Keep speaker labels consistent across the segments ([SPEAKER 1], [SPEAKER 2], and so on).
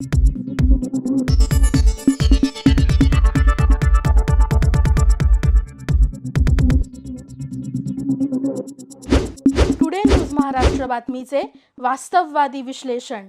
[SPEAKER 1] Today news Maharashtra बातमीचे वास्तववादी विश्लेषण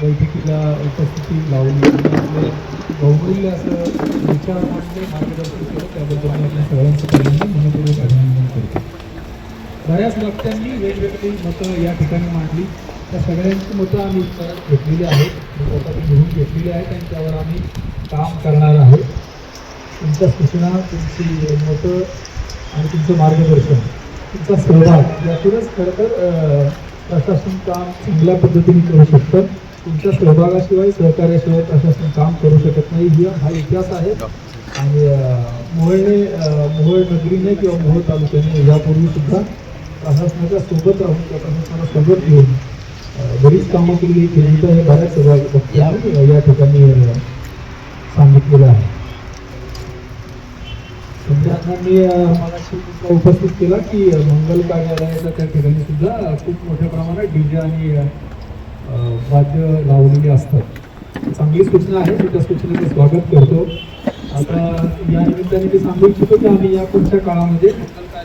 [SPEAKER 2] बैठकीला उपस्थिती लावली आणि बहुमूल्य असं विचार मांडले मार्गदर्शन केलं त्याबद्दल मी आपल्या सगळ्यांचं पहिल्यांदा मनपूर्वक अभिनंदन करतो. बऱ्याच वक्त्यांनी वेगवेगळी मतं या ठिकाणी मांडली. त्या सगळ्यांची मतं आम्ही उत्तरात घेतलेली आहेत. स्वतः घेऊन घेतलेली आहेत आणि त्यावर आम्ही काम करणार आहोत. तुमच्या सूचना तुमची मतं आणि तुमचं मार्गदर्शन तुमचा सहभाग यातूनच खरं तर प्रशासन काम चांगल्या पद्धतीने करू शकतं. तुमच्या सहभागाशिवाय सहकार्याशिवाय प्रशासन काम करू शकत नाही. ही हा इतिहास आहे. आणि मोहळने मोहळ नगरीने किंवा मोहळ तालुक्याने यापूर्वी सुद्धा प्रशासनाच्या सोबत राहून त्या प्रशासनाला सोबत घेऊन बरीच कामं केली. केली हे बऱ्याच या ठिकाणी सांगितलेलं आहे. मी मला उपस्थित केला की मंगल कार्यालयाच्या त्या ठिकाणी सुद्धा खूप मोठ्या प्रमाणात डीजे आणि वाद्य लावलेली असतात चांगली सूचना आहे. मी त्या सूचनेचं स्वागत करतो. आता या निमित्ताने मी सांगू इच्छितो की आम्ही या पुढच्या काळामध्ये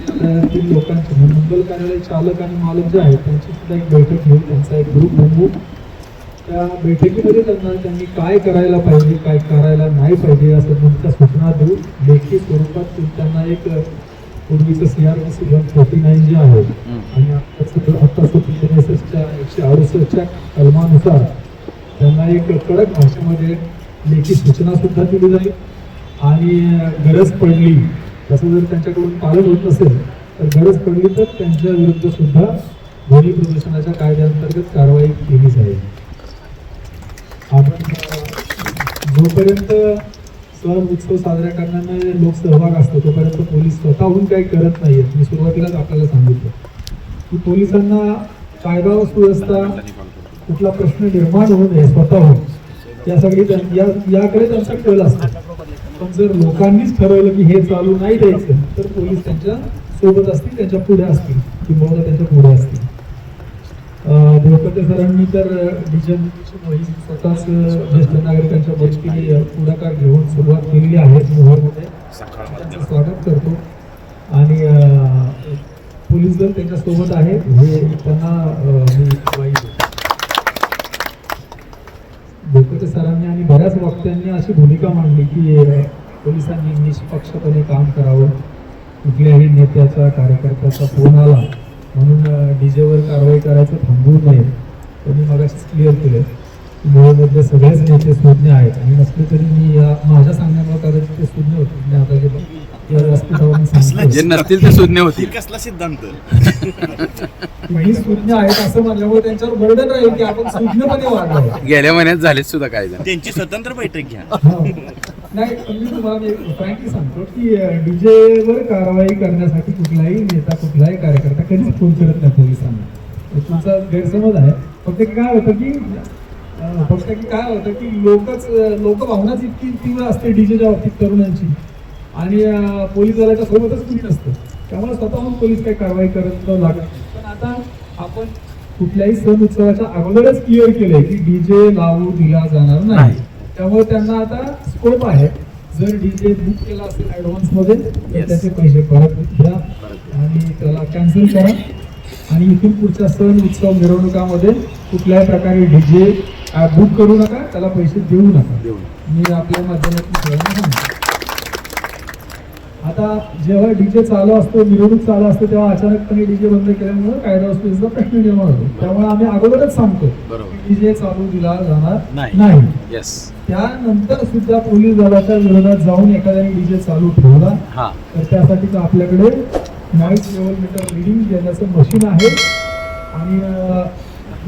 [SPEAKER 2] लोकांची म्हणजे मंगल कार्यालय चालक आणि मालक जे आहेत त्यांची सुद्धा एक बैठक घेऊन त्यांचा एक ग्रुप बनवू. त्या बैठकीमध्ये त्यांना त्यांनी काय करायला पाहिजे काय करायला नाही पाहिजे असं तुमच्या सूचना देऊ लेखी स्वरूपात त्यांना एक पूर्वीचं C R P C one forty nine जे आहे आणि आत्ताचं आत्ताचं पी एन एस एसच्या एकशे अडुसष्टच्या कलमानुसार त्यांना एक कडक भाषेमध्ये लेखी सूचना सुद्धा दिली जाईल. आणि गरज पडली तसं जर त्यांच्याकडून पालन होत नसेल तर गरज पडली तर त्यांच्या विरुद्ध सुद्धा ध्वनी प्रदूषणाच्या कायद्याअंतर्गत कारवाई केली जाईल. आपण जोपर्यंत सण उत्सव साजरा करण्यामध्ये लोक सहभाग असतो तोपर्यंत पोलीस स्वतःहून काही करत नाहीयेत. मी सुरुवातीलाच आपल्याला सांगितलं की पोलिसांना कायदा व सुव्यवस्था कुठला प्रश्न निर्माण होऊ नये स्वतःहून. यासाठी याकडे त्यांचा कल असतो. पण जर लोकांनीच ठरवलं की हे चालू नाही द्यायचं तर पोलीस त्यांच्यासोबत असतील त्यांच्या पुढे असतील किंवा त्यांच्या पुढे असतील. देवपते सरांनी तर डिजनची मोहीम स्वतःच ज्येष्ठ नागरिकांच्या मदतीने पुढाकार घेऊन सुरुवात केलेली आहे मोहरमध्ये त्यांचं स्वागत करतो. आणि पोलीस दल त्यांच्यासोबत आहे आहेत. हे त्यांना अ, मी ग्वाही सरांनी आणि बऱ्याच वक्त्यांनी अशी भूमिका मांडली की पोलिसांनी निष्पक्षपणे काम करावं. कुठल्याही नेत्याचा कार्यकर्त्याचा फोन आला म्हणून डीजेवर कारवाई करायचं थांबवू नये. त्यांनी मग क्लिअर केलं. की मुळामधले सगळेच नेते सुज्ञ आहेत. आणि नसले तरी मी या माझ्या सांगण्यामुळे कदाचित ते सुज्ञ होते. मी आता जे या व्यासपीठावरून
[SPEAKER 3] जे
[SPEAKER 2] सांगतो
[SPEAKER 3] नसतील ते शून्य होतील.
[SPEAKER 4] कसला सिद्धांत?
[SPEAKER 2] मी सुज्ञ आहेत असं म्हणल्यामुळे त्यांच्यावर बर्डन राहील की आपण सुज्ञपणे वागावं.
[SPEAKER 3] गेल्या महिन्यात झालेत सुद्धा जण
[SPEAKER 4] त्यांची स्वतंत्र बैठक घ्या.
[SPEAKER 2] हो. नाही मी तुम्हाला फ्रँकली सांगतो की डीजेवर कारवाई करण्यासाठी कुठलाही नेता कुठलाही कार्यकर्ता कधीच फोन करत नाही पोलिसांना. तुमचा गैरसमज आहे. फक्त काय होतं की फक्त की काय होतं की लोकच लोक भावनाच इतकी तीव्र असते डीजेच्या बाबतीत तरुणांची. आणि पोलीस दलाच्या सोबतच कुणी नसतं. त्यामुळे स्वतःहून पोलीस काही कारवाई करत लागत पण आता आपण कुठल्याही सण उत्सवाच्या अगोदरच क्लिअर केलंय की डीजे लावू दिला जाणार नाही. त्यामुळे त्यांना आता स्कोप आहे. जर डीजे बुक केला असेल ऍडव्हान्समध्ये त्याचे पैसे परत घ्या. आणि त्याला कॅन्सल करा. आणि इथून पुढच्या सण उत्सव मिरवणुकामध्ये कुठल्याही प्रकारे डीजे बुक करू नका त्याला पैसे देऊ नका. मी आपल्या माध्यमातून आता जेव्हा डीजे चालू असतो मिरवणूक चालू असते तेव्हा अचानकपणे डीजे बंद केल्यामुळे कायदा सुव्यवस्थेचा प्रश्न निर्माण होतो. त्यामुळे आम्ही अगोदरच सांगतो. डीजे चालू दिला जाणार
[SPEAKER 4] नाही.
[SPEAKER 2] त्यानंतर सुद्धा पोलीस दलाच्या विरोधात जाऊन एखाद्याने डीजे चालू ठेवला. तर त्यासाठी आपल्याकडे नॉईज लेवल मीटर रिडिंग देण्याचं मशीन आहे. आणि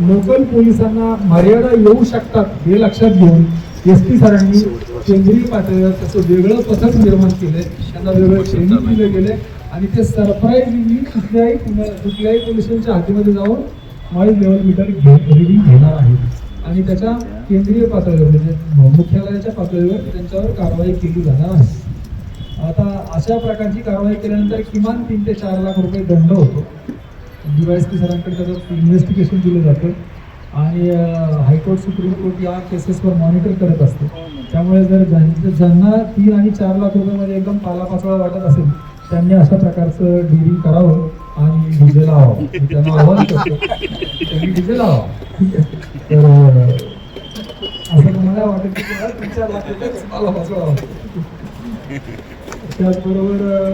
[SPEAKER 2] लोकल पोलिसांना मर्यादा येऊ शकतात हे लक्षात घेऊन एस पी सरांनी केंद्रीय पातळीवर त्याचं वेगळं पथक निर्माण केलंय. त्यांना वेगळं ट्रेनिंग दिलं गेलंय. आणि ते सरप्राईजली कुठल्याही कुणा- कुठल्याही पोलिसांच्या हातीमध्ये जाऊन नॉईज लेवल मीटर घे रिडिंग घेणार आहेत आणि त्याच्या केंद्रीय पातळीवर म्हणजे मुख्यालयाच्या पातळीवर त्यांच्यावर कारवाई केली जाणार आहे. आता अशा प्रकारची कारवाई केल्यानंतर किमान तीन ते चार लाख रुपये दंड होतो. डीवायएसपी सरांकडे त्याचं इन्व्हेस्टिगेशन दिलं जातं. आणि हायकोर्ट सुप्रीम कोर्ट या केसेसवर मॉनिटर करत असते. त्यामुळे जर ज्यां- ज्यांना तीन आणि चार लाख रुपयामध्ये एकदम पालापाचोळा वाटत असेल त्यांनी अशा प्रकारचं डिलिंग करावं आणि डीजे लावावं त्यांना आव्हान करतो. त्यांनी डीजे लावा तर असं तुम्हाला वाटेल की तीन चार लाख रुपये पालापाचोळा वाटतो. त्याचबरोबर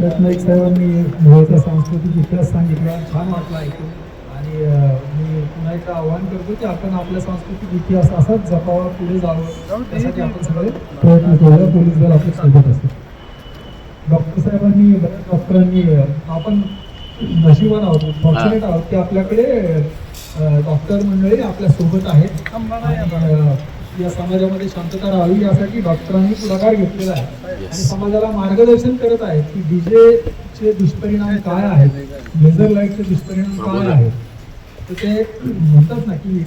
[SPEAKER 2] रत्नाईक साहेबांनी मोहचा सांस्कृतिक इतिहास सांगितला छान वाटला ऐकून. आणि मी पुन्हा एकदा आवाहन करतो की आपण आपला सांस्कृतिक इतिहास असाच जपावा पुढे जावं. त्यासाठी आपण सगळे प्रयत्न करूया पोलीस दल आपल्यासोबत असते डॉक्टर साहेबांनी बऱ्याच डॉक्टरांनी आपण नशिबान आहोत फॉर्च्युनेट आहोत की आपल्याकडे डॉक्टर मंडळी आपल्यासोबत आहेत. या समाजामध्ये शांतता राहावी यासाठी डॉक्टरांनी पुढाकार घेतलेला आहे. आणि समाजाला मार्गदर्शन करत आहेत की डीजे चे दुष्परिणाम काय आहेत लेझर लाईटचे दुष्परिणाम काय आहेत. तर ते म्हणतात ना की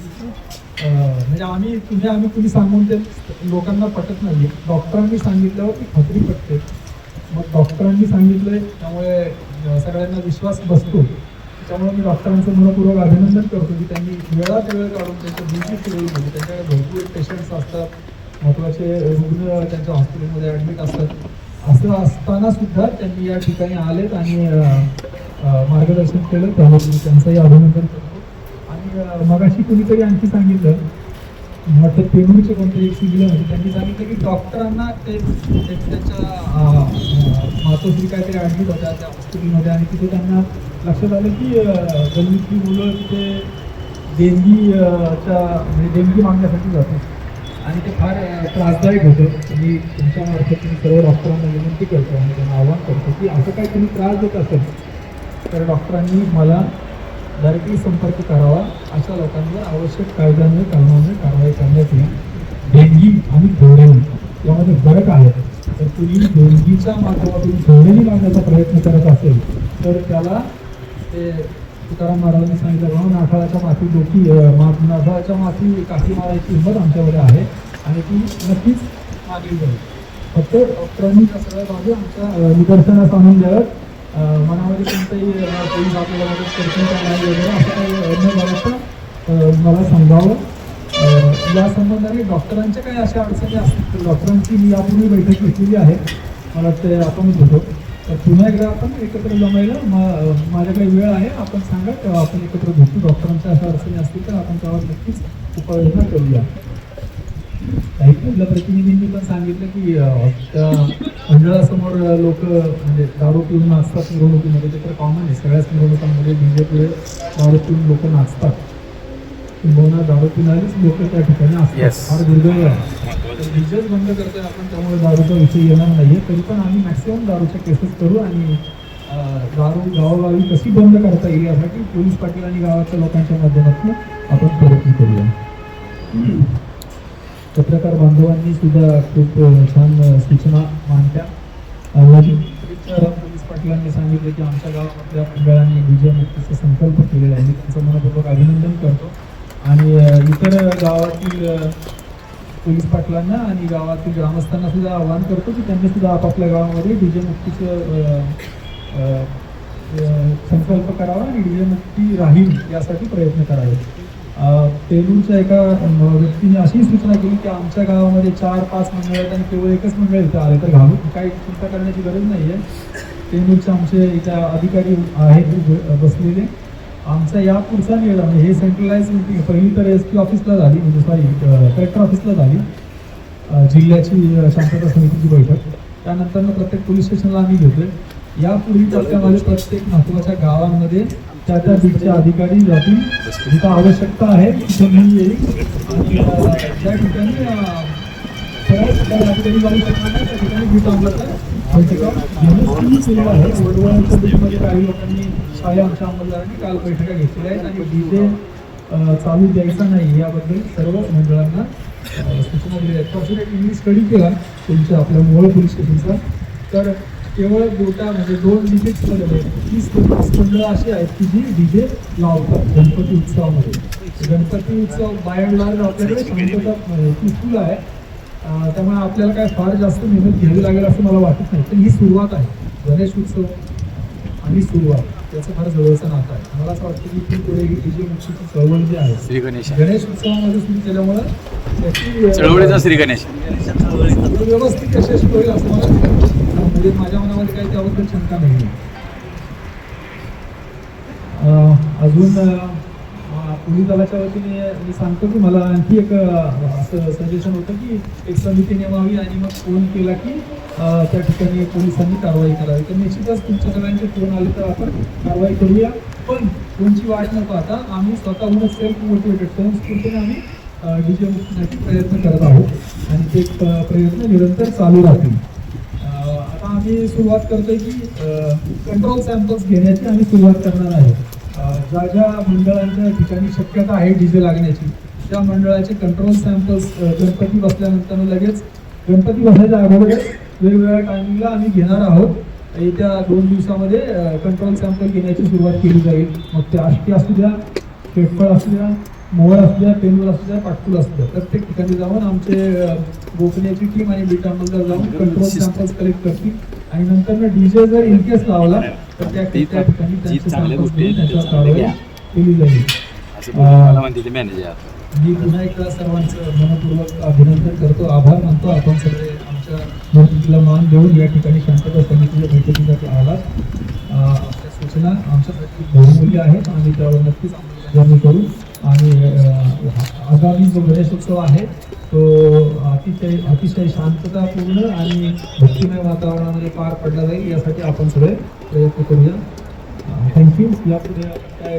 [SPEAKER 2] म्हणजे आम्ही तुम्ही आम्ही कुणी सांगून ते लोकांना पटत नाही डॉक्टरांनी सांगितल्यावर ती खात्री पटते. मग डॉक्टरांनी सांगितलंय त्यामुळे सगळ्यांना विश्वास बसतो. त्यामुळे मी डॉक्टरांचं मनपूर्वक अभिनंदन करतो की त्यांनी वेळात वेळ काढून म्हणजे त्यांच्या ड्युटी शेड्यूल म्हणजे त्यांच्याकडे भरपूर पेशंट्स असतात महत्त्वाचे रुग्ण त्यांच्या हॉस्पिटलमध्ये ॲडमिट असतात. असं असताना सुद्धा त्यांनी या ठिकाणी आलेत आणि मार्गदर्शन केलं. त्याबद्दल त्यांचंही अभिनंदन करतो. आणि मगाशी कुणीतरी आणखी सांगितलं वाटतं पेमेंटचे कोणतरी एक सिग्नल त्यांनी सांगितलं की डॉक्टरांना ते ते त्यांच्या अं, अं, ते काहीतरी ॲडमिट होत्या त्या हॉस्पिटलमध्ये. आणि तिथे त्यांना लक्षात आलं की गल्लीतली मुलं तिथे देणगीच्या म्हणजे देणगी मागण्यासाठी जातात. आणि ते फार त्रासदायक होतं. मी तुमच्या मार्फत तुम्ही सर्व डॉक्टरांना विनंती करतो आणि त्यांना आवाहन करतो की असं काही तुम्ही त्रास देत असेल तर डॉक्टरांनी मला डायरेक्टली संपर्क करावा. अशा लोकांवर आवश्यक कायद्याने कामाने कारवाई करण्यात येईल. देणगी आणि धोरणी यामध्ये फरक आहे. तर तुम्ही देणगीच्या माध्यमातून धोरणी मागण्याचा प्रयत्न करत असेल तर त्याला ते तुकाराम महाराजांनी सांगितलं नाठाळाच्या माती डोकी मा- नाठाळाच्या माती काठी मारायची हिंमत आमच्याकडे आहे आणि ती नक्कीच मागली जाईल. फक्त डॉक्टरांनी त्या सगळ्या बाजू आमच्या निदर्शनास आणून द्याव्यात मनामध्ये कोणतंही पोलीस आपल्याला मदत करतील वगैरे असं काही न मला सांगावं. या संबंधाने डॉक्टरांच्या काही अशा अडचणी असतील तर डॉक्टरांची मी यापूर्वी बैठक घेतलेली आहे. मला वाटतं आपणच होतो तर पुन्हा एकदा आपण एकत्र जमायला माझ्या काही वेळ आहे. आपण सांगा तेव्हा आपण एकत्र भेटू. डॉक्टरांच्या अशा अडचणी असतील तर आपण त्यावर नक्कीच उपाययोजना करूया. काही आपल्या प्रतिनिधींनी पण सांगितलं की त्या मंडळासमोर लोक म्हणजे दारू पिऊन नाचतात मिरवणुकीमध्ये. ते तर कॉमन आहे. सगळ्याच मिरवणुकांमध्ये डीजे पुढे दारू पिऊन लोक नाचतात. किंबहुना दारू पिणारीच लोक त्या ठिकाणी असतात. फार दुर्दैव आहे. डीजेच बंद करतोय आपण त्यामुळे दारूचा विषय येणार नाहीये. तरी पण आम्ही मॅक्सिमम दारूच्या केसेस करू आणि दारू गावोगावी कशी बंद करता येईल यासाठी पोलीस पाटील आणि गावाच्या लोकांच्या माध्यमातून आपण प्रयत्न करूया. पत्रकार बांधवांनी सुद्धा खूप छान सूचना मांडल्या. पोलीस पाटलांनी सांगितलं की आमच्या गावामधल्या मंडळांनी विजय मुक्तीचा संकल्प केलेला आहे मी त्यांचं मनपूर्वक अभिनंदन करतो. आणि इतर गावातील पोलीस पाटलांना आणि गावातील ग्रामस्थांना सुद्धा आवाहन करतो की त्यांनी सुद्धा आपापल्या गावामध्ये डीजे मुक्तीचं संकल्प करावा आणि डीजे मुक्ती राहील यासाठी प्रयत्न करावे. अ, पेरूरच्या एका व्यक्तीने अशी सूचना केली की आमच्या गावामध्ये चार पाच मंडळ आहेत आणि केवळ एकच मंडळ इथं आले तर घालून काही चिंता करण्याची गरज नाही आहे पेरूरचे आमचे इथं अधिकारी आहेत बसलेले. आमचा या पुढचा निर्णय म्हणजे हे सेंट्रलाइज मिटिंग पहिली तर एस पी ऑफिसला झाली म्हणजे सॉरी कलेक्टर ऑफिसला झाली. जिल्ह्याची शांतता समितीची बैठक. त्यानंतर प्रत्येक पोलीस स्टेशनला आम्ही घेतोय. यापूर्वी टप्प्यामध्ये प्रत्येक महत्त्वाच्या गावांमध्ये त्या त्या बीटचे अधिकारी जातील जिथं आवश्यकता आहे तिथे मी येईल. आणि ज्या ठिकाणी त्या अधिकारी जाऊ शकणार नाही. त्या ठिकाणी बीट बैठका घेणं सुरू केलेलं आहे वडवळच्या बीटमध्ये काही लोकांनी काही आमच्या अंमलदारांनी काल बैठका घेतलेल्या आहेत आणि डीजे चालू द्यायचा नाही याबद्दल सर्व मंडळांना अ, सूचना दिल्या आहेत. फॉर्च्युनेटली मी स्टडी केला तुमच्या आपल्या मोहोळ पोलीस स्टेशनचा. तर केवळ गोटा म्हणजे दोन डिजिट्समध्ये म्हणजे तीस ते तीस मंडळं अशी आहेत की जी डीजे लावतात गणपती उत्सवामध्ये. गणपती उत्सव बाहेर लावला लार्ज आपल्याकडे शांतता पीसफुल आहे त्यामुळे आपल्याला काय फार जास्त मेहनत घ्यावी लागेल असं मला वाटत नाही. पण ही सुरुवात आहे. गणेश उत्सव आणि सुरुवात. त्याचं फार जवळचं नातं आहे. मला असं वाटतं की ती पुढे ही डीजे मुक्तीची चळवळ जी आहे
[SPEAKER 3] श्री गणेश.
[SPEAKER 2] गणेश उत्सवामध्ये सुरू केल्यामुळं त्याची
[SPEAKER 3] चळवळीचा श्री गणेश.
[SPEAKER 2] व्यवस्थित यशस्वी होईल असं मला म्हणजे माझ्या मनामध्ये काही त्याबद्दल शंका नाही अजून कृषी दलाच्या वतीने मी सांगतो की मला आणखी एक असं सजेशन होतं की एक समिती नेमावी आणि मग फोन केला की त्या ठिकाणी पोलिसांनी कारवाई करावी. तर निश्चितच तुमच्या सगळ्यांचे फोन आले तर आपण कारवाई करूया. पण कोणची वाट नको आता. आम्ही स्वतःहूनच सेल्फ मोटिवेटेड स्वयंस्फूर्तीने आम्ही डीजे मुक्तीसाठी प्रयत्न करत आहोत. आणि ते प्रयत्न निरंतर चालू राहतील. आता आम्ही सुरुवात करतोय की कंट्रोल सॅम्पल्स घेण्याची आम्ही सुरुवात करणार आहे ज्या ज्या मंडळांच्या ठिकाणी शक्यता आहे डीजे लागण्याची. त्या मंडळाचे कंट्रोल सॅम्पल्स गणपती बसल्यानंतर लगेच गणपती बसायच्या अगोदरच वेगवेगळ्या टायमिंगला आम्ही घेणार आहोत. येत्या दोन दिवसामध्ये कंट्रोल सॅम्पल घेण्याची सुरुवात केली जाईल. मग ते आष्टी असू द्या पेटफळ असू द्या मोहर असू द्या पेनूर असू द्या पाटपूल असू द्या. प्रत्येक ठिकाणी जाऊन आमचे गोपनीयची टीम आणि बीटामधला जाऊन कंट्रोल सॅम्पल्स कलेक्ट करतील. आणि नंतर डीजे जर इन केस लावला त्या त्या
[SPEAKER 3] जी चांगल्या गोष्टी आहेत,
[SPEAKER 2] त्याच्यावर
[SPEAKER 3] चांगल्या घ्या. असं मला म्हणते ते मॅनेजर
[SPEAKER 2] मी पुन्हा एकदा सर्वांचं मनपूर्वक अभिनंदन करतो आभार मानतो. आपण सगळे आमच्या निवडणुकीला मान देऊन या ठिकाणी शांतता समितीच्या बैठकीसाठी आलात. अं, आपल्या सूचना आमच्यासाठी बहुमूल्य आहेत आणि त्यावर नक्कीच अंमलबजावणी करू. आणि आगामी जो गणेशोत्सव आहे तो अतिशय अतिशय शांततापूर्ण आणि भक्तिमय वातावरणामध्ये पार पडला जाईल यासाठी आपण सगळे प्रयत्न करूया. थँक्यू यापुढे काय